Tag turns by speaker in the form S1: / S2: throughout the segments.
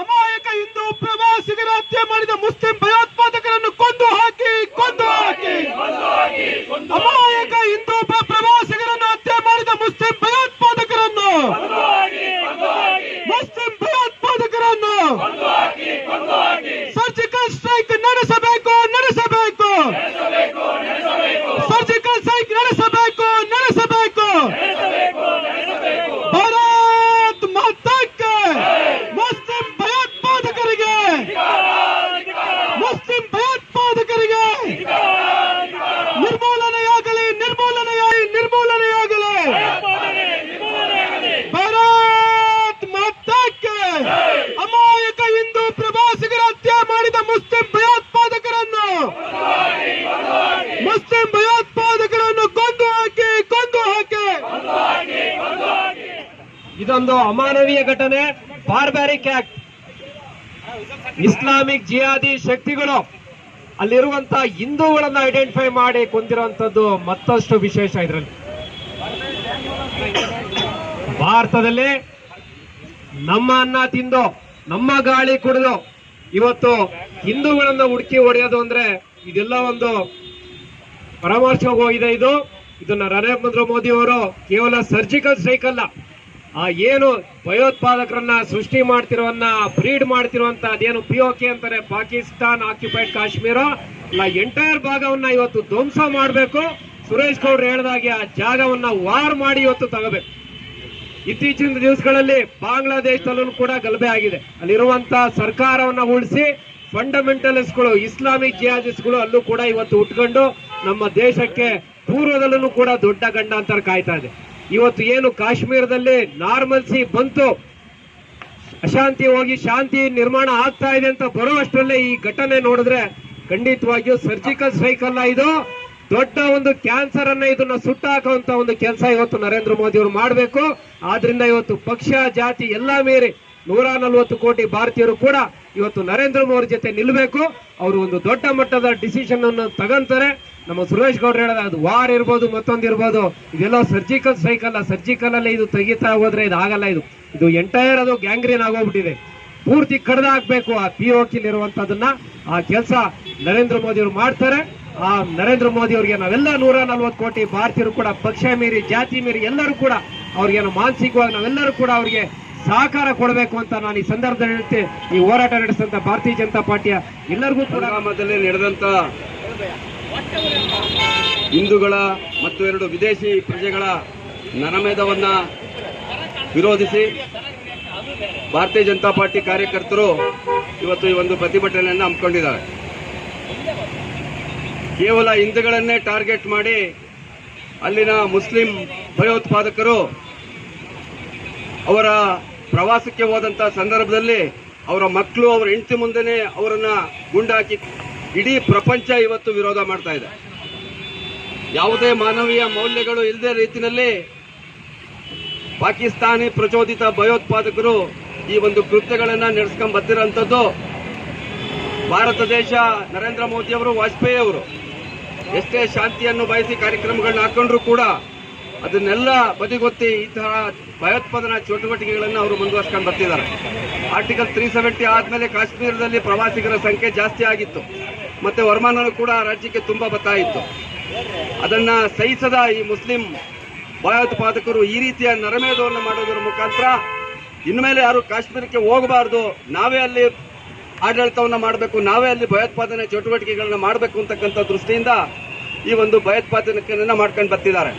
S1: ಅಮಾಯಕ ಹಿಂದೂ ಪ್ರವಾಸಿಗರ ಹತ್ಯೆ ಮಾಡಿದ ಮುಸ್ಲಿಂ ಭಯೋತ್ಪಾದಕರನ್ನು ಕೊಂದು ಹಾಕಿ ಕೊಂದು ಹಾಕಿ ಅಮಾಯಕ ಹಿಂದೂ ಪ್ರ- ಪ್ರವಾಸಿಗರನ್ನು ಹತ್ಯೆ ಮಾಡಿದ ಮುಸ್ಲಿಂ ಭಯೋತ್ಪಾದಕರನ್ನು ಮುಸ್ಲಿಂ ಭಯೋತ್ಪಾದಕರನ್ನು ಸರ್ಜಿಕಲ್ ಸ್ಟ್ರೈಕ್ ನಡೆಸಬೇಕು ನಡೆಸಬೇಕು ಸರ್ಜಿಕಲ್ ಸ್ಟ್ರೈಕ್ ನಡೆಸಬೇಕು ನಡೆಸಬೇಕು ಭಾರತ್ ಮಾತಕ್ಕೆ ಮುಸ್ಲಿಂ ಭಯೋತ್ಪಾದಕರಿಗೆ ಮುಸ್ಲಿಂ ಭಯೋತ್ಪಾದಕರಿಗೆ ನಿರ್ಮೂಲನೆಯಾಗಲಿ ನಿರ್ಮೂಲನೆಯಾಗಿ ನಿರ್ಮೂಲನೆಯಾಗಲಿ ಭಾರತ್ ಮಾತಕ್ಕೆ ಅಮಾಯಕ ಹಿಂದೂ ಪ್ರವಾಸಿಗರ ಹತ್ಯೆ ಮಾಡಿದ ಮುಸ್ಲಿಂ ಭಯೋತ್ಪಾದಕರನ್ನು ಮುಸ್ಲಿಂ ಭಯೋತ್ಪಾದಕರನ್ನು ಕೊಂದು ಹಾಕಿ ಕೊಂದು ಹಾಕಿ
S2: ಇದೊಂದು ಅಮಾನವೀಯ ಘಟನೆ ಬಾರ್ಬ್ಯಾರಿಕ್ ಆಕ್ಟ್ ಇಸ್ಲಾಮಿಕ್ ಜಿಹಾದಿ ಶಕ್ತಿಗಳು ಅಲ್ಲಿರುವಂತ ಹಿಂದೂಗಳನ್ನ ಐಡೆಂಟಿಫೈ ಮಾಡಿ ಕೊಂದಿರುವಂತದ್ದು ಮತ್ತಷ್ಟು ವಿಶೇಷ ಇದರಲ್ಲಿ. ಭಾರತದಲ್ಲಿ ನಮ್ಮ ಅನ್ನ ತಿಂದು, ನಮ್ಮ ಗಾಳಿ ಕುಡಿದು ಇವತ್ತು ಹಿಂದೂಗಳನ್ನ ಹುಡುಕಿ ಹೊಡೆಯೋದು ಅಂದ್ರೆ ಇದೆಲ್ಲ ಒಂದು ಪರಾಮರ್ಶೆ ಹೋಗಿದೆ ಇದು. ಇದನ್ನ ನರೇಂದ್ರ ಮೋದಿ ಅವರು ಕೇವಲ ಸರ್ಜಿಕಲ್ ಸ್ಟ್ರೈಕ್ ಅಲ್ಲ ಆ ಏನು ಭಯೋತ್ಪಾದಕರನ್ನ ಸೃಷ್ಟಿ ಮಾಡ್ತಿರೋನ್ನ ಬ್ರೀಡ್ ಮಾಡ್ತಿರುವಂತ ಅದೇನು ಪಿ ಕೆ ಅಂತಾರೆ, ಪಾಕಿಸ್ತಾನ್ ಆಕ್ಯುಪೈಡ್ ಕಾಶ್ಮೀರ, ಇಲ್ಲ ಎಂಟೈರ್ ಭಾಗವನ್ನ ಇವತ್ತು ಧ್ವಂಸ ಮಾಡಬೇಕು. ಸುರೇಶ್ ಗೌಡ್ರು ಹೇಳಿದಾಗೆ ಆ ಜಾಗವನ್ನ ವಾರ್ ಮಾಡಿ ಇವತ್ತು ತಗಬೇಕು. ಇತ್ತೀಚಿನ ದಿವಸಗಳಲ್ಲಿ ಬಾಂಗ್ಲಾದೇಶದಲ್ಲೂ ಕೂಡ ಗಲಭೆ ಆಗಿದೆ. ಅಲ್ಲಿರುವಂತ ಸರ್ಕಾರವನ್ನ ಉಳಿಸಿ ಫಂಡಮೆಂಟಲಿಸ್ಟ್ಗಳು ಇಸ್ಲಾಮಿಕ್ ಜಿಯಾಜಿಸ್ಟ್ಗಳು ಅಲ್ಲೂ ಕೂಡ ಇವತ್ತು ಉಟ್ಕೊಂಡು ನಮ್ಮ ದೇಶಕ್ಕೆ ಪೂರ್ವದಲ್ಲೂ ಕೂಡ ದೊಡ್ಡ ಗಂಡಾಂತರ ಕಾಯ್ತಾ ಇದೆ. ಇವತ್ತು ಏನು ಕಾಶ್ಮೀರದಲ್ಲಿ ನಾರ್ಮಲ್ಸಿ ಬಂತು, ಅಶಾಂತಿ ಹೋಗಿ ಶಾಂತಿ ನಿರ್ಮಾಣ ಆಗ್ತಾ ಇದೆ ಅಂತ ಬರುವಷ್ಟರಲ್ಲೇ ಈ ಘಟನೆ ನೋಡಿದ್ರೆ ಖಂಡಿತವಾಗಿಯೂ ಸರ್ಜಿಕಲ್ ಸ್ಟ್ರೈಕ್ ಅಲ್ಲ ಇದು. ದೊಡ್ಡ ಒಂದು ಕ್ಯಾನ್ಸರ್ ಅನ್ನ ಇದನ್ನ ಸುಟ್ಟಾಕುವಂತ ಒಂದು ಕೆಲಸ ಇವತ್ತು ನರೇಂದ್ರ ಮೋದಿ ಅವರು ಮಾಡಬೇಕು. ಆದ್ರಿಂದ ಇವತ್ತು ಪಕ್ಷ, ಜಾತಿ ಎಲ್ಲಾ ಮೀರಿ ನೂರ ನಲ್ವತ್ತು ಕೋಟಿ ಭಾರತೀಯರು ಕೂಡ ಇವತ್ತು ನರೇಂದ್ರ ಮೋದಿ ಜೊತೆ ನಿಲ್ಲಬೇಕು ಅವರು ಒಂದು ದೊಡ್ಡ ಮಟ್ಟದ ಡಿಸಿಷನ್ ಅನ್ನು ತಗಂತಾರೆ. ನಮ್ಮ ಸುರೇಶ್ ಗೌಡ್ರು ಹೇಳಿದ ಅದು ವಾರ್ ಇರ್ಬೋದು, ಮತ್ತೊಂದು ಇರ್ಬೋದು. ಇದೆಲ್ಲ ಸರ್ಜಿಕಲ್ ಸ್ಟ್ರೈಕ್ ಅಲ್ಲ ಸರ್ಜಿಕಲ್ ಅಲ್ಲಿ ಇದು ತೆಗಿತಾ ಹೋದ್ರೆ ಇದು ಆಗಲ್ಲ ಇದು. ಇದು ಎಂಟೈರ್ ಅದು ಗ್ಯಾಂಗ್ರೀನ್ ಆಗೋಗ್ಬಿಟ್ಟಿದೆ. ಪೂರ್ತಿ ಕಡ್ದು ಆ ಪಿ ಇರುವಂತದನ್ನ ಆ ಕೆಲಸ ನರೇಂದ್ರ ಮೋದಿ ಅವರು ಮಾಡ್ತಾರೆ. ಆ ನರೇಂದ್ರ ಮೋದಿ ಅವರಿಗೆ ನಾವೆಲ್ಲ ನೂರ ನಲ್ವತ್ತು ಕೋಟಿ ಭಾರತೀಯರು ಕೂಡ, ಪಕ್ಷ ಮೀರಿ, ಜಾತಿ ಮೀರಿ ಎಲ್ಲರೂ ಕೂಡ ಅವ್ರಿಗೆ ಮಾನಸಿಕವಾಗಿ ನಾವೆಲ್ಲರೂ ಕೂಡ ಅವರಿಗೆ ಸಹಕಾರ ಕೊಡಬೇಕು ಅಂತ ನಾನು ಈ ಸಂದರ್ಭದಲ್ಲಿ ಹೇಳ್ತೆ ಈ ಹೋರಾಟ ನಡೆಸಿದಂತ ಭಾರತೀಯ ಜನತಾ ಪಾರ್ಟಿಯ ಎಲ್ಲರಿಗೂ ಕೂಡ
S3: ಗ್ರಾಮದಲ್ಲಿ ನಡೆದಂತ ಹಿಂದೂಗಳ ಮತ್ತು ಎರಡು ವಿದೇಶಿ ಪ್ರಜೆಗಳ ನರಮೇಧವನ್ನ ವಿರೋಧಿಸಿ ಭಾರತೀಯ ಜನತಾ ಪಾರ್ಟಿ ಕಾರ್ಯಕರ್ತರು ಇವತ್ತು ಈ ಒಂದು ಪ್ರತಿಭಟನೆಯನ್ನು ಹಮ್ಮಿಕೊಂಡಿದ್ದಾರೆ. ಕೇವಲ ಹಿಂದೂಗಳನ್ನೇ ಟಾರ್ಗೆಟ್ ಮಾಡಿ ಅಲ್ಲಿನ ಮುಸ್ಲಿಂ ಭಯೋತ್ಪಾದಕರು ಅವರ ಪ್ರವಾಸಕ್ಕೆ ಹೋದಂತ ಸಂದರ್ಭದಲ್ಲಿ ಅವರ ಮಕ್ಕಳು, ಅವರ ಹೆಂಡತಿ ಮುಂದೆನೆ ಅವರನ್ನ ಗುಂಡಾಕಿ ಇಡೀ ಪ್ರಪಂಚ ಇವತ್ತು ವಿರೋಧ ಮಾಡ್ತಾ ಇದೆ. ಯಾವುದೇ ಮಾನವೀಯ ಮೌಲ್ಯಗಳು ಇಲ್ಲದೆ ರೀತಿಯಲ್ಲಿ ಪಾಕಿಸ್ತಾನಿ ಪ್ರಚೋದಿತ ಭಯೋತ್ಪಾದಕರು ಈ ಒಂದು ಕೃತ್ಯಗಳನ್ನ ನಡೆಸ್ಕೊಂಡ್ ಬರ್ತಿರೋಂಥದ್ದು ಭಾರತ ದೇಶ ನರೇಂದ್ರ ಮೋದಿ ಅವರು ವಾಜಪೇಯಿ ಅವರು ಎಷ್ಟೇ ಶಾಂತಿಯನ್ನು ಬಯಸಿ ಕಾರ್ಯಕ್ರಮಗಳನ್ನ ಹಾಕೊಂಡ್ರು ಕೂಡ ಅದನ್ನೆಲ್ಲ ಬದಿಗೊತ್ತಿ ಈ ತರ ಭಯೋತ್ಪಾದನಾ ಚಟುವಟಿಕೆಗಳನ್ನು ಅವರು ಮುಂದುವರ್ಸ್ಕೊಂಡು ಬರ್ತಿದ್ದಾರೆ. ಆರ್ಟಿಕಲ್ ತ್ರೀ ಸೆವೆಂಟಿ ಆದ್ಮೇಲೆ ಕಾಶ್ಮೀರದಲ್ಲಿ ಪ್ರವಾಸಿಗರ ಸಂಖ್ಯೆ ಜಾಸ್ತಿ ಆಗಿತ್ತು. ಮತ್ತೆ ವರಮಾನ ಕೂಡ ರಾಜ್ಯಕ್ಕೆ ತುಂಬಾ ಬರ್ತಾ ಇತ್ತು ಅದನ್ನ ಸಹಿಸದ ಈ ಮುಸ್ಲಿಂ ಭಯೋತ್ಪಾದಕರು ಈ ರೀತಿಯ ನರಮೇಧವನ್ನು ಮಾಡೋದರ ಮುಖಾಂತರ ಇನ್ಮೇಲೆ ಯಾರು ಕಾಶ್ಮೀರಕ್ಕೆ ಹೋಗಬಾರ್ದು, ನಾವೇ ಅಲ್ಲಿ ಆಡಳಿತವನ್ನು ಮಾಡಬೇಕು, ನಾವೇ ಅಲ್ಲಿ ಭಯೋತ್ಪಾದನೆ ಚಟುವಟಿಕೆಗಳನ್ನ ಮಾಡಬೇಕು ಅಂತಕ್ಕಂಥ ದೃಷ್ಟಿಯಿಂದ ಈ ಒಂದು ಭಯೋತ್ಪಾದನೆಯನ್ನು ಮಾಡ್ಕೊಂಡು ಬರ್ತಿದ್ದಾರೆ.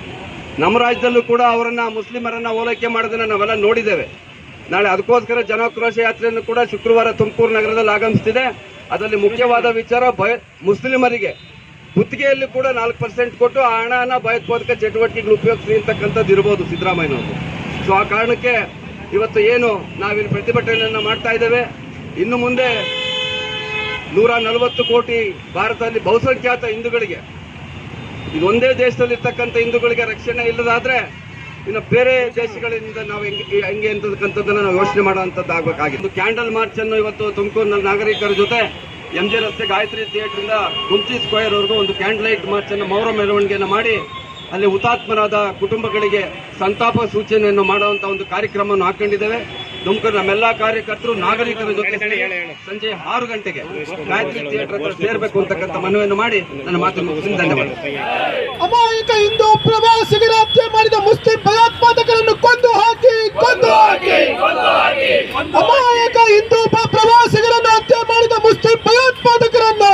S3: ನಮ್ಮ ರಾಜ್ಯದಲ್ಲೂ ಕೂಡ ಅವರನ್ನ, ಮುಸ್ಲಿಮರನ್ನ ಓಲೈಕೆ ಮಾಡೋದನ್ನ ನಾವೆಲ್ಲ ನೋಡಿದ್ದೇವೆ. ನಾಳೆ ಅದಕ್ಕೋಸ್ಕರ ಜನಾಕ್ರೋಶ ಯಾತ್ರೆಯನ್ನು ಕೂಡ ಶುಕ್ರವಾರ ತುಮಕೂರು ನಗರದಲ್ಲಿ ಆಗಮಿಸ್ತಿದೆ. ಅದರಲ್ಲಿ ಮುಖ್ಯವಾದ ವಿಚಾರ, ಭಯ, ಮುಸ್ಲಿಮರಿಗೆ ಗುತ್ತಿಗೆಯಲ್ಲಿ ಕೂಡ ನಾಲ್ಕು ಪರ್ಸೆಂಟ್ ಕೊಟ್ಟು ಆ ಹಣನ ಭಯೋತ್ಪಾದಕ ಚಟುವಟಿಕೆಗಳು ಉಪಯೋಗಿಸಿ ಅಂತಕ್ಕಂಥದ್ದು ಇರ್ಬೋದು ಸಿದ್ದರಾಮಯ್ಯನವರು. ಸೊ ಆ ಕಾರಣಕ್ಕೆ ಇವತ್ತು ಏನು ನಾವಿಲ್ಲಿ ಪ್ರತಿಭಟನೆಯನ್ನು ಮಾಡ್ತಾ ಇದ್ದೇವೆ. ಇನ್ನು ಮುಂದೆ ನೂರ ನಲವತ್ತು ಕೋಟಿ ಭಾರತದಲ್ಲಿ ಬಹುಸಂಖ್ಯಾತ ಹಿಂದೂಗಳಿಗೆ ಇದು ಒಂದೇ ದೇಶದಲ್ಲಿ ಇರ್ತಕ್ಕಂಥ ಹಿಂದೂಗಳಿಗೆ ರಕ್ಷಣೆ ಇಲ್ಲದಾದ್ರೆ ಇನ್ನು ಬೇರೆ ದೇಶಗಳಿಂದ ನಾವು ಹೆಂಗೆ ಹೆಂಗೆ ಅಂತಕ್ಕಂಥದ್ದನ್ನು ನಾವು ಯೋಚನೆ ಮಾಡುವಂಥದ್ದು ಆಗಬೇಕಾಗಿತ್ತು ಕ್ಯಾಂಡಲ್ ಮಾರ್ಚ್ ಅನ್ನು ಇವತ್ತು ತುಮಕೂರಿನ ನಾಗರಿಕರ ಜೊತೆ ಎಂ ಜೆ ರಸ್ತೆ ಗಾಯತ್ರಿ ಥಿಯೇಟ್ರಿಂದ ಸ್ಕ್ವೇರ್ ವರೆಗೂ ಒಂದು ಕ್ಯಾಂಡಲ್ ಲೈಟ್ ಮಾರ್ಚ್ ಅನ್ನು ಮೌರ ಮೆರವಣಿಗೆಯನ್ನು ಮಾಡಿ ಅಲ್ಲಿ ಹುತಾತ್ಮರಾದ ಕುಟುಂಬಗಳಿಗೆ ಸಂತಾಪ ಸೂಚನೆಯನ್ನು ಮಾಡುವಂಥ ಒಂದು ಕಾರ್ಯಕ್ರಮವನ್ನು ಹಾಕೊಂಡಿದ್ದೇವೆ. ತುಮಕೂರು ನಮ್ಮೆಲ್ಲಾ ಕಾರ್ಯಕರ್ತರು ನಾಗರಿಕರ ಜೊತೆ ಸೇರಿ ಸಂಜೆ ಆರು ಗಂಟೆಗೆ ಗಾಯತ್ರಿ ಥಿಯೇಟರ್ ಹತ್ರ ಸೇರ್ಬೇಕು ಅಂತಕ್ಕಂಥ ಮನವಿಯನ್ನು ಮಾಡಿ ನನ್ನ ಮಾತು ಧನ್ಯವಾದ.
S1: ಅಮಾಯಕ ಹಿಂದೂ ಪ್ರವಾಸಿಗರ ಹತ್ಯೆ ಮಾಡಿದ ಮುಸ್ಲಿಂ ಭಯೋತ್ಪಾದಕರನ್ನು ಕೊಂದು ಹಾಕಿ ಕೊಂದು ಹಾಕಿ. ಅಮಾಯಕ ಹಿಂದೂ ಪ- ಪ್ರವಾಸಿಗರನ್ನು ಹತ್ಯೆ ಮಾಡಿದ ಮುಸ್ಲಿಂ ಭಯೋತ್ಪಾದಕರನ್ನು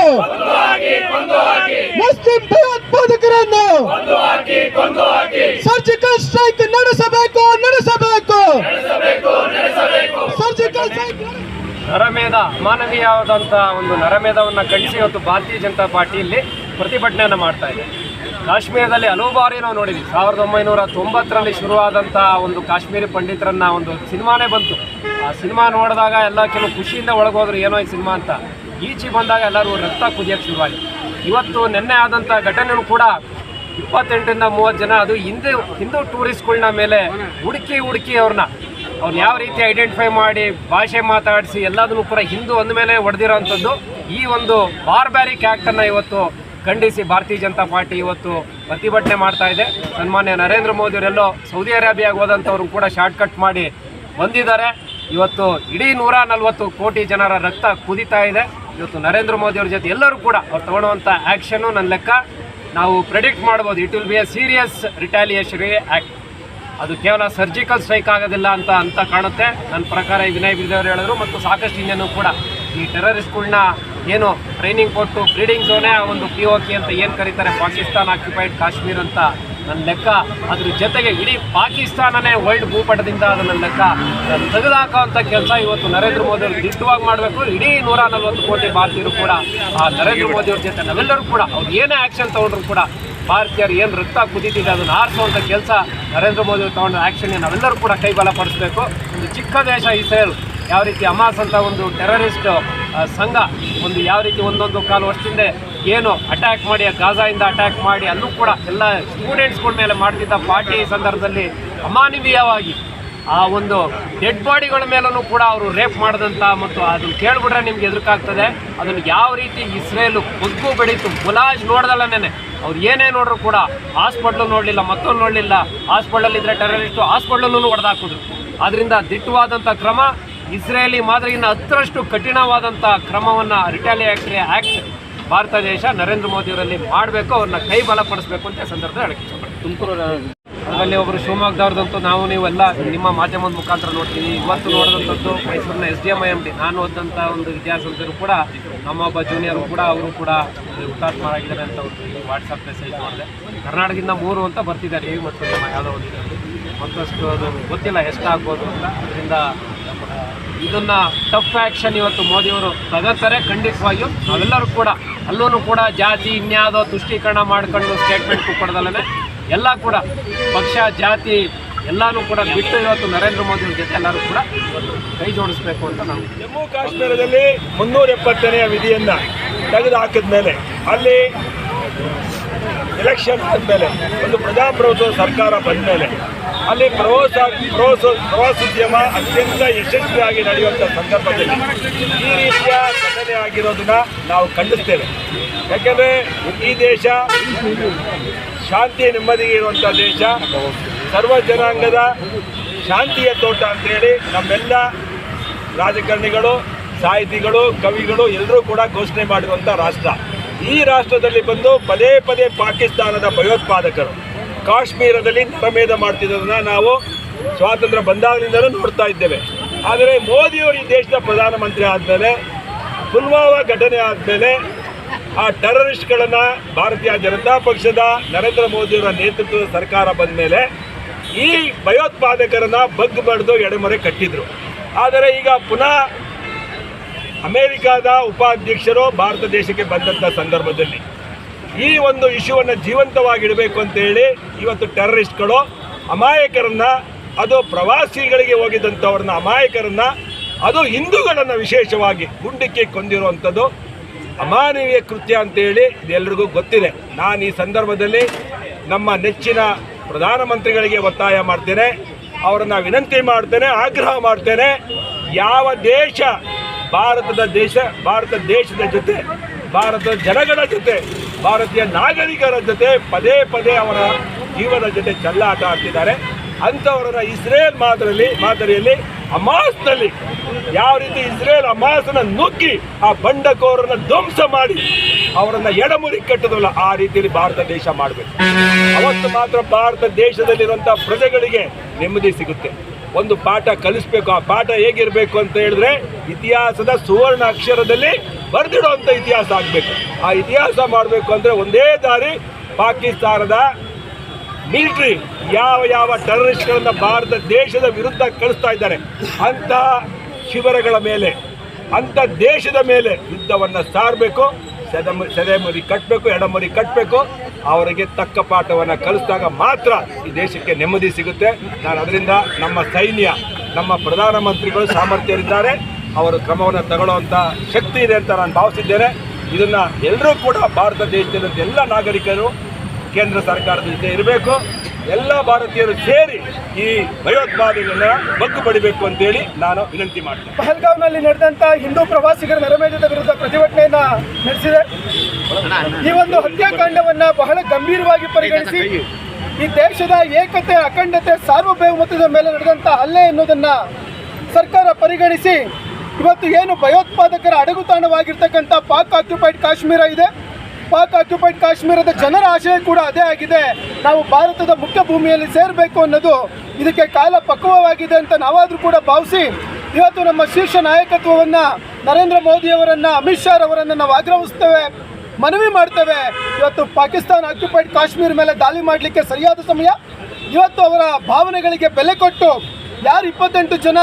S1: ಮುಸ್ಲಿಂ ಭಯೋತ್ಪಾದಕರನ್ನು ಸರ್ಜಿಕಲ್ ಸ್ಟ್ರೈಕ್ ನಡೆಸಬೇಕು ನಡೆಸಬೇಕು ಸರ್ಜಿಕಲ್ ಸ್ಟ್ರೈಕ್
S2: ನರಮೇಧ ಅಮಾನವೀಯವಾದಂಥ ಒಂದು ನರಮೇಧವನ್ನು ಖಂಡಿಸಿ ಇವತ್ತು ಭಾರತೀಯ ಜನತಾ ಪಾರ್ಟಿ ಇಲ್ಲಿ ಪ್ರತಿಭಟನೆಯನ್ನು ಮಾಡ್ತಾ ಇದೆ. ಕಾಶ್ಮೀರದಲ್ಲಿ ಹಲವು ಬಾರಿ ನಾವು ನೋಡಿದ್ವಿ. ಸಾವಿರದ ಒಂಬೈನೂರ ತೊಂಬತ್ತರಲ್ಲಿ ಶುರುವಾದಂಥ ಒಂದು ಕಾಶ್ಮೀರಿ ಪಂಡಿತರನ್ನ ಒಂದು ಸಿನಿಮಾನೇ ಬಂತು. ಆ ಸಿನಿಮಾ ನೋಡಿದಾಗ ಎಲ್ಲ ಕೆಲವು ಖುಷಿಯಿಂದ ಒಳಗೋದ್ರು, ಏನೋ ಈ ಸಿನಿಮಾ ಅಂತ. ಈಚೆ ಬಂದಾಗ ಎಲ್ಲರೂ ರಕ್ತ ಕುದಿಯೋಕ್ಕೆ ಶುರುವಾಯಿತು. ಇವತ್ತು ನಿನ್ನೆ ಆದಂಥ ಘಟನೆಯೂ ಕೂಡ ಇಪ್ಪತ್ತೆಂಟರಿಂದ ಮೂವತ್ತು ಜನ, ಅದು ಹಿಂದೂ ಹಿಂದೂ ಟೂರಿಸ್ಟ್ಗಳನ್ನ ಮೇಲೆ ಹುಡುಕಿ ಹುಡುಕಿ ಅವ್ರನ್ನ ಅವ್ರು ಯಾವ ರೀತಿ ಐಡೆಂಟಿಫೈ ಮಾಡಿ ಭಾಷೆ ಮಾತಾಡಿಸಿ ಎಲ್ಲದನ್ನು ಕೂಡ ಹಿಂದೂ ಅಂದಮೇಲೆ ಹೊಡೆದಿರೋವಂಥದ್ದು ಈ ಒಂದು ಬಾರ್ಬ್ಯಾರಿಕ್ ಆ್ಯಕ್ಟನ್ನು ಇವತ್ತು ಖಂಡಿಸಿ ಭಾರತೀಯ ಜನತಾ ಪಾರ್ಟಿ ಇವತ್ತು ಪ್ರತಿಭಟನೆ ಮಾಡ್ತಾ ಇದೆ. ಸನ್ಮಾನ್ಯ ನರೇಂದ್ರ ಮೋದಿ ಅವರೆಲ್ಲೋ ಸೌದಿ ಅರೇಬಿಯಾಗೆ ಹೋದಂಥವ್ರು ಕೂಡ ಶಾರ್ಟ್ ಕಟ್ ಮಾಡಿ ಬಂದಿದ್ದಾರೆ. ಇವತ್ತು ಇಡೀ ನೂರ ನಲವತ್ತು ಕೋಟಿ ಜನರ ರಕ್ತ ಕುದಿತಾ ಇದೆ. ಇವತ್ತು ನರೇಂದ್ರ ಮೋದಿ ಅವ್ರ ಜೊತೆ ಎಲ್ಲರೂ ಕೂಡ ಅವ್ರು ತಗೊಳ್ಳುವಂಥ ಆ್ಯಕ್ಷನ್ನು ನನ್ನ ಲೆಕ್ಕ. ನಾವು ಪ್ರೆಡಿಕ್ಟ್ ಮಾಡ್ಬೋದು it will be a serious retaliation act ಅದು ಕೇವಲ ಸರ್ಜಿಕಲ್ ಸ್ಟ್ರೈಕ್ ಆಗೋದಿಲ್ಲ ಅಂತ ಅಂತ ಕಾಣುತ್ತೆ. ನನ್ನ ಪ್ರಕಾರ ವಿನಯ್ ಬಿದ್ದವರು ಹೇಳಿದ್ರು ಮತ್ತು ಸಾಕಷ್ಟು ಇನ್ನೇನು ಕೂಡ ಈ ಟೆರರಿಸ್ಟ್ಗಳನ್ನ ಏನು ಟ್ರೈನಿಂಗ್ ಕೊಟ್ಟು ಬ್ರೀಡಿಂಗ್ ಝೋನೇ ಆ ಒಂದು ಪಿ ಓ ಕೆ ಅಂತ ಏನು ಕರೀತಾರೆ, ಪಾಕಿಸ್ತಾನ್ ಆಕ್ಯುಪೈಡ್ ಕಾಶ್ಮೀರ್ ಅಂತ ನನ್ನ ಲೆಕ್ಕ. ಅದ್ರ ಜೊತೆಗೆ ಇಡೀ ಪಾಕಿಸ್ತಾನನೇ ವರ್ಲ್ಡ್ ಭೂಪಟದಿಂದ ಅದನ್ನ ಲೆಕ್ಕ ತೆಗೆದುಹಾಕೋಂಥ ಕೆಲಸ ಇವತ್ತು ನರೇಂದ್ರ ಮೋದಿ ಅವರು ದಿಟ್ಟವಾಗಿ ಮಾಡಬೇಕು. ಇಡೀ ನೂರ ನಲ್ವತ್ತು ಕೋಟಿ ಭಾರತೀಯರು ಕೂಡ ಆ ನರೇಂದ್ರ ಮೋದಿ ಅವ್ರ ಜೊತೆ ನಾವೆಲ್ಲರೂ ಕೂಡ ಅವ್ರು ಏನೇ ಆ್ಯಕ್ಷನ್ ತೊಗೊಂಡ್ರು ಕೂಡ ಭಾರತೀಯರು ಏನು ರಕ್ತ ಕುದೀತಿದೆ ಅದನ್ನು ಆರಿಸುವಂಥ ಕೆಲಸ ನರೇಂದ್ರ ಮೋದಿ ತಗೊಂಡ ಆ್ಯಕ್ಷನ್ಗೆ ನಾವೆಲ್ಲರೂ ಕೂಡ ಕೈ ಬಲಪಡಿಸಬೇಕು ಒಂದು ಚಿಕ್ಕ ದೇಶ ಇಸ್ರೇಲ್, ಯಾವ ರೀತಿ ಅಮಾಸ್ ಅಂತ ಒಂದು ಟೆರರಿಸ್ಟ್ ಸಂಘ, ಒಂದು ಯಾವ ರೀತಿ ಒಂದೊಂದು ಕಾಲು ವರ್ಷದಿಂದ ಏನು ಅಟ್ಯಾಕ್ ಮಾಡಿ, ಗಾಜಾಯಿಂದ ಅಟ್ಯಾಕ್ ಮಾಡಿ, ಅಲ್ಲೂ ಕೂಡ ಎಲ್ಲ ಸ್ಟೂಡೆಂಟ್ಸ್ಗಳ ಮೇಲೆ ಮಾಡ್ತಿದ್ದ ಪಾರ್ಟಿ ಸಂದರ್ಭದಲ್ಲಿ ಅಮಾನವೀಯವಾಗಿ ಆ ಒಂದು ಡೆಡ್ ಬಾಡಿಗಳ ಮೇಲೂ ಕೂಡ ಅವರು ರೇಪ್ ಮಾಡಿದಂಥ ಮತ್ತು ಅದನ್ನು ಕೇಳಿಬಿಟ್ರೆ ನಿಮ್ಗೆ ಎದುರುಕಾಗ್ತದೆ ಅದನ್ನು ಯಾವ ರೀತಿ ಇಸ್ರೇಲು ಬಗ್ಗು ಬೆಳೀತು ಮುಲಾಜ್ ನೋಡ್ದಲ್ಲನೇ ಅವ್ರು ಏನೇ ನೋಡ್ರು ಕೂಡ ಹಾಸ್ಪಿಟ್ಲು ನೋಡಲಿಲ್ಲ, ಮತ್ತೊಂದು ನೋಡಲಿಲ್ಲ. ಹಾಸ್ಪಿಟಲ್ ಇದ್ರೆ ಟೆರರಿಸ್ಟು ಹಾಸ್ಪಿಟಲನ್ನು ಹೊಡೆದಾಕಿದ್ರು. ಅದರಿಂದ ದಿಟ್ಟವಾದಂಥ ಕ್ರಮ, ಇಸ್ರೇಲಿ ಮಾದರಿಗಿನ್ನ ಹತ್ತರಷ್ಟು ಕಠಿಣವಾದಂಥ ಕ್ರಮವನ್ನು ರಿಟಾಲಿಯಾಕ್ಟರಿ ಆ್ಯಕ್ಟ್ ಭಾರತ ದೇಶ ನರೇಂದ್ರ ಮೋದಿಯವರಲ್ಲಿ ಮಾಡಬೇಕು, ಅವ್ರನ್ನ ಕೈ ಬಲಪಡಿಸಬೇಕು ಅಂತ ಸಂದರ್ಭದಲ್ಲಿ ಹೇಳಕ್ಕೆ ತುಮಕೂರು ಅದರಲ್ಲಿ ಒಬ್ಬರು ಶಿವಮೊಗ್ಗದವ್ರದಂತೂ ನಾವು ನೀವೆಲ್ಲ ನಿಮ್ಮ ಮಾಧ್ಯಮದ ಮುಖಾಂತರ ನೋಡ್ತೀವಿ. ಇವತ್ತು ನೋಡಿದಂಥದ್ದು ಮೈಸೂರಿನ S D M I M D ನಾನು ಓದಂಥ ಒಂದು ವಿದ್ಯಾರ್ಥಿಗಳು ಕೂಡ, ನಮ್ಮೊಬ್ಬ ಜೂನಿಯರು ಕೂಡ, ಅವರು ಕೂಡ ಹುತಾತ್ಮರಾಗಿದ್ದಾರೆ ಅಂತ ಒಂದು ವಾಟ್ಸಪ್ ಮೆಸೇಜ್ ಮಾಡಿದೆ ಕರ್ನಾಟಕದಿಂದ ಮೂರು ಅಂತ ಬರ್ತಿದ್ದಾರೆ. ಹೇಗೆ ಮತ್ತು ನಮ್ಮ ಯಾವುದೋ ಒಂದು. ಮತ್ತಷ್ಟು ಅದು ಗೊತ್ತಿಲ್ಲ ಎಷ್ಟಾಗ್ಬೋದು ಅಂತ. ಅದರಿಂದ ಇದನ್ನು ಟಫ್ ಆ್ಯಕ್ಷನ್ ಇವತ್ತು ಮೋದಿಯವರು ತಗೋತಾರೆ ಖಂಡಿತವಾಗಿಯೂ. ನಾವೆಲ್ಲರೂ ಕೂಡ ಅಲ್ಲೂ ಕೂಡ ಜಾತಿ ಇನ್ಯಾವುದೋ ತುಷ್ಟೀಕರಣ ಮಾಡ್ಕೊಂಡು ಸ್ಟೇಟ್ಮೆಂಟ್ ಕೊಡದಲ್ಲೇ ಎಲ್ಲ ಕೂಡ ಪಕ್ಷ, ಜಾತಿ ಎಲ್ಲಾನು ಕೂಡ ಬಿಟ್ಟು ಇವತ್ತು ನರೇಂದ್ರ ಮೋದಿ ಜೊತೆ ಎಲ್ಲರೂ ಕೂಡ ಕೈ ಜೋಡಿಸ್ಬೇಕು ಅಂತ ನಾವು
S4: ಜಮ್ಮು ಕಾಶ್ಮೀರದಲ್ಲಿ ಮುನ್ನೂರ ಎಪ್ಪತ್ತನೆಯ ವಿಧಿಯನ್ನ ತೆಗೆದು ಹಾಕಿದ ಮೇಲೆ, ಅಲ್ಲಿ ಎಲೆಕ್ಷನ್ ಆದಮೇಲೆ ಒಂದು ಪ್ರಜಾಪ್ರಭುತ್ವ ಸರ್ಕಾರ ಬಂದ ಮೇಲೆ, ಅಲ್ಲಿ ಪ್ರವಾಸ ಪ್ರವಾಸ, ಪ್ರವಾಸೋದ್ಯಮ ಅತ್ಯಂತ ಯಶಸ್ವಿಯಾಗಿ ನಡೆಯುವಂಥ ಸಂದರ್ಭದಲ್ಲಿ ಈ ರೀತಿಯ ಘಟನೆ ಆಗಿರೋದನ್ನ ನಾವು ಖಂಡಿಸ್ತೇವೆ. ಯಾಕೆಂದರೆ ಈ ದೇಶ ಶಾಂತಿ ನೆಮ್ಮದಿಗೆ ಇರುವಂಥ ದೇಶ. ಸರ್ವ ಜನಾಂಗದ ಶಾಂತಿಯ ತೋಟ ಅಂತೇಳಿ ನಮ್ಮೆಲ್ಲ ರಾಜಕಾರಣಿಗಳು, ಸಾಹಿತಿಗಳು, ಕವಿಗಳು ಎಲ್ಲರೂ ಕೂಡ ಘೋಷಣೆ ಮಾಡಿರುವಂಥ ರಾಷ್ಟ್ರ. ಈ ರಾಷ್ಟ್ರದಲ್ಲಿ ಬಂದು ಪದೇ ಪದೇ ಪಾಕಿಸ್ತಾನದ ಭಯೋತ್ಪಾದಕರು. ಕಾಶ್ಮೀರದಲ್ಲಿ ನರಮೇಧ ಮಾಡ್ತಿದ್ದದನ್ನ ನಾವು ಸ್ವಾತಂತ್ರ್ಯ ಬಂದಾಗಲಿಂದಲೂ ನೋಡ್ತಾ ಇದ್ದೇವೆ. ಆದರೆ ಮೋದಿಯವರು ಈ ದೇಶದ ಪ್ರಧಾನಮಂತ್ರಿ ಆದಮೇಲೆ, ಪುಲ್ವಾಮಾ ಘಟನೆ ಆದಮೇಲೆ ಆ ಟೆರರಿಸ್ಟ್ಗಳನ್ನು ಭಾರತೀಯ ಜನತಾ ಪಕ್ಷದ ನರೇಂದ್ರ ಮೋದಿಯವರ ನೇತೃತ್ವದ ಸರ್ಕಾರ ಬಂದ ಮೇಲೆ ಈ ಭಯೋತ್ಪಾದಕರನ್ನು ಬಗ್ಗು ಬಡಿದು ಎಡೆಮರೆ ಕಟ್ಟಿದ್ರು. ಆದರೆ ಈಗ ಪುನಃ ಅಮೇರಿಕಾದ ಉಪಾಧ್ಯಕ್ಷರು ಭಾರತ ದೇಶಕ್ಕೆ ಬಂದಂಥ ಸಂದರ್ಭದಲ್ಲಿ ಈ ಒಂದು ಇಶ್ಯೂವನ್ನು ಜೀವಂತವಾಗಿಡಬೇಕು ಅಂತೇಳಿ ಇವತ್ತು ಟೆರರಿಸ್ಟ್ಗಳು ಅಮಾಯಕರನ್ನು, ಅದು ಪ್ರವಾಸಿಗಳಿಗೆ ಹೋಗಿದ್ದಂಥವ್ರನ್ನ ಅಮಾಯಕರನ್ನು, ಅದು ಹಿಂದೂಗಳನ್ನು ವಿಶೇಷವಾಗಿ ಗುಂಡಿಕ್ಕಿ ಕೊಂದಿರುವಂಥದ್ದು ಅಮಾನವೀಯ ಕೃತ್ಯ ಅಂತೇಳಿ ಇದೆಲ್ಲರಿಗೂ ಗೊತ್ತಿದೆ. ನಾನು ಈ ಸಂದರ್ಭದಲ್ಲಿ ನಮ್ಮ ನೆಚ್ಚಿನ ಪ್ರಧಾನಮಂತ್ರಿಗಳಿಗೆ ಒತ್ತಾಯ ಮಾಡ್ತೇನೆ. ಅವರನ್ನು ವಿನಂತಿ ಮಾಡ್ತೇನೆ, ಆಗ್ರಹ ಮಾಡ್ತೇನೆ. ಯಾವ ದೇಶ ಭಾರತದ ದೇಶ, ಭಾರತ ದೇಶದ ಜೊತೆ ಭಾರತದ ಜನಗಳ ಜೊತೆ, ಭಾರತೀಯ ನಾಗರಿಕರ ಜೊತೆ ಪದೇ ಪದೇ ಅವರ ಜೀವನ ಜೊತೆ ಚೆಲ್ಲಾಟ ಆಡ್ತಿದ್ದಾರೆ. ಅಂಥವರನ್ನ ಇಸ್ರೇಲ್ ಮಾದರಿಯಲ್ಲಿ ಮಾದರಿಯಲ್ಲಿ ಅಮಾಸ್ನಲ್ಲಿ ಯಾವ ರೀತಿ ಇಸ್ರೇಲ್ ಅಮಾಸನ ನುಗ್ಗಿ ಆ ಬಂಡಕೋರನ್ನ ಧ್ವಂಸ ಮಾಡಿ ಅವರನ್ನ ಎಡಮುರಿ ಕಟ್ಟದಲ್ಲ ಆ ರೀತಿಯಲ್ಲಿ ಭಾರತ ದೇಶ ಮಾಡಬೇಕು. ಅವತ್ತು ಮಾತ್ರ ಭಾರತ ದೇಶದಲ್ಲಿರುವಂತಹ ಪ್ರಜೆಗಳಿಗೆ ನೆಮ್ಮದಿ ಸಿಗುತ್ತೆ. ಒಂದು ಪಾಠ ಕಲಿಸ್ಬೇಕು, ಆ ಪಾಠ ಹೇಗಿರಬೇಕು ಅಂತ ಹೇಳಿದ್ರೆ ಇತಿಹಾಸದ ಸುವರ್ಣ ಅಕ್ಷರದಲ್ಲಿ ಬರೆದಿಡುವಂತ ಇತಿಹಾಸ ಆಗಬೇಕು. ಆ ಇತಿಹಾಸ ಮಾಡಬೇಕು ಅಂದ್ರೆ ಒಂದೇ ದಾರಿ ಪಾಕಿಸ್ತಾನದ ಮಿಲಿಟರಿ ಯಾವ ಯಾವ ಟೆರರಿಸ್ಟ್ಗಳನ್ನ ಭಾರತ ದೇಶದ ವಿರುದ್ಧ ಕಳಿಸ್ತಾ ಇದ್ದಾರೆ ಅಂತ ಶಿಬಿರಗಳ ಮೇಲೆ ಅಂತ ದೇಶದ ಮೇಲೆ ಯುದ್ಧವನ್ನ ಸಾರಬೇಕು, ಸೆದಮ, ಸೆದೆಮರಿ ಕಟ್ಟಬೇಕು ಎಡಮರಿ ಕಟ್ಟಬೇಕು ಅವರಿಗೆ ತಕ್ಕ ಪಾಠವನ್ನು ಕಲಿಸಿದಾಗ ಮಾತ್ರ ಈ ದೇಶಕ್ಕೆ ನೆಮ್ಮದಿ ಸಿಗುತ್ತೆ. ನಾನು ಅದರಿಂದ ನಮ್ಮ ಸೈನ್ಯ, ನಮ್ಮ ಪ್ರಧಾನಮಂತ್ರಿಗಳು ಸಾಮರ್ಥ್ಯರಿದ್ದಾರೆ, ಅವರು ಕ್ರಮವನ್ನು ತಗೊಳ್ಳುವಂಥ ಶಕ್ತಿ ಇದೆ ಅಂತ ನಾನು ಭಾವಿಸಿದ್ದೇನೆ. ಇದನ್ನು ಎಲ್ಲರೂ ಕೂಡ ಭಾರತ ದೇಶದ ಎಲ್ಲ ನಾಗರಿಕರು ಕೇಂದ್ರ ಸರ್ಕಾರದ ಜೊತೆ ಇರಬೇಕು. ಎಲ್ಲ ಭಾರತೀಯರು ಸೇರಿ ಈ ಭಯೋತ್ಪಾದನೆಯನ್ನ ಬಗ್ಗು ಪಡಿಬೇಕು ಅಂತೇಳಿ ನಾನು ವಿನಂತಿ ಮಾಡ್ತೇನೆ.
S1: ಪಹಲ್ಗಾವ್ನಲ್ಲಿ ನಡೆದಂತ ಹಿಂದೂ ಪ್ರವಾಸಿಗರ ನೆರವೇರಿದ ವಿರುದ್ಧ ಪ್ರತಿಭಟನೆಯನ್ನ ನಡೆಸಿದೆ. ಈ ಒಂದು ಹತ್ಯಾಕಾಂಡವನ್ನ ಬಹಳ ಗಂಭೀರವಾಗಿ ಪರಿಗಣಿಸಿ, ಈ ದೇಶದ ಏಕತೆ, ಅಖಂಡತೆ, ಸಾರ್ವಭೌಮತ್ವದ ಮೇಲೆ ನಡೆದಂತ ಹಲ್ಲೆ ಎನ್ನುವುದನ್ನ ಸರ್ಕಾರ ಪರಿಗಣಿಸಿ, ಇವತ್ತು ಏನು ಭಯೋತ್ಪಾದಕರ ಅಡಗುತಾಣವಾಗಿರ್ತಕ್ಕಂಥ ಪಾಕ್ ಆಕ್ಯುಪೈಡ್ ಕಾಶ್ಮೀರ ಇದೆ. ಪಾಕ್ ಆಕ್ಯುಪೈಡ್ ಕಾಶ್ಮೀರದ ಜನರ ಆಶಯ ಕೂಡ ಅದೇ ಆಗಿದೆ. ನಾವು ಭಾರತದ ಮುಖ್ಯ ಭೂಮಿಯಲ್ಲಿ ಸೇರಬೇಕು ಅನ್ನೋದು ಇದಕ್ಕೆ ಕಾಲ ಪಕ್ವವಾಗಿದೆ ಅಂತ ನಾವಾದರೂ ಕೂಡ ಭಾವಿಸಿ ಇವತ್ತು ನಮ್ಮ ಶೀರ್ಷ ನಾಯಕತ್ವವನ್ನ ನರೇಂದ್ರ ಮೋದಿಯವರನ್ನು, ಅಮಿತ್ ಶಾ ಅವರನ್ನು ನಾವು ಆಗ್ರಹಿಸ್ತೇವೆ, ಮನವಿ ಮಾಡ್ತೇವೆ. ಇವತ್ತು ಪಾಕಿಸ್ತಾನ ಆಕ್ಯುಪೈಡ್ ಕಾಶ್ಮೀರ ಮೇಲೆ ದಾಳಿ ಮಾಡಲಿಕ್ಕೆ ಸರಿಯಾದ ಸಮಯ. ಇವತ್ತು ಅವರ ಭಾವನೆಗಳಿಗೆ ಬೆಲೆ ಕೊಟ್ಟು ಯಾರು ಇಪ್ಪತ್ತೆಂಟು ಜನ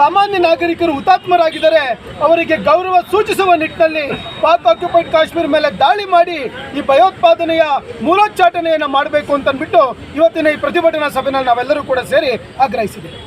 S1: ಸಾಮಾನ್ಯ ನಾಗರಿಕರು ಹುತಾತ್ಮರಾಗಿದ್ದಾರೆ, ಅವರಿಗೆ ಗೌರವ ಸೂಚಿಸುವ ನಿಟ್ಟಿನಲ್ಲಿ ಪಾಕ್ ಆಕ್ಯುಪೈಡ್ ಕಾಶ್ಮೀರ ಮೇಲೆ ದಾಳಿ ಮಾಡಿ ಈ ಭಯೋತ್ಪಾದನೆಯ ಮೂಲೋಚ್ಚಾಟನೆಯನ್ನು ಮಾಡಬೇಕು ಅಂತಂದ್ಬಿಟ್ಟು ಇವತ್ತಿನ ಈ ಪ್ರತಿಭಟನಾ ಸಭೆನಲ್ಲಿ ನಾವೆಲ್ಲರೂ ಕೂಡ ಸೇರಿ ಆಗ್ರಹಿಸಿದ್ದೇವೆ.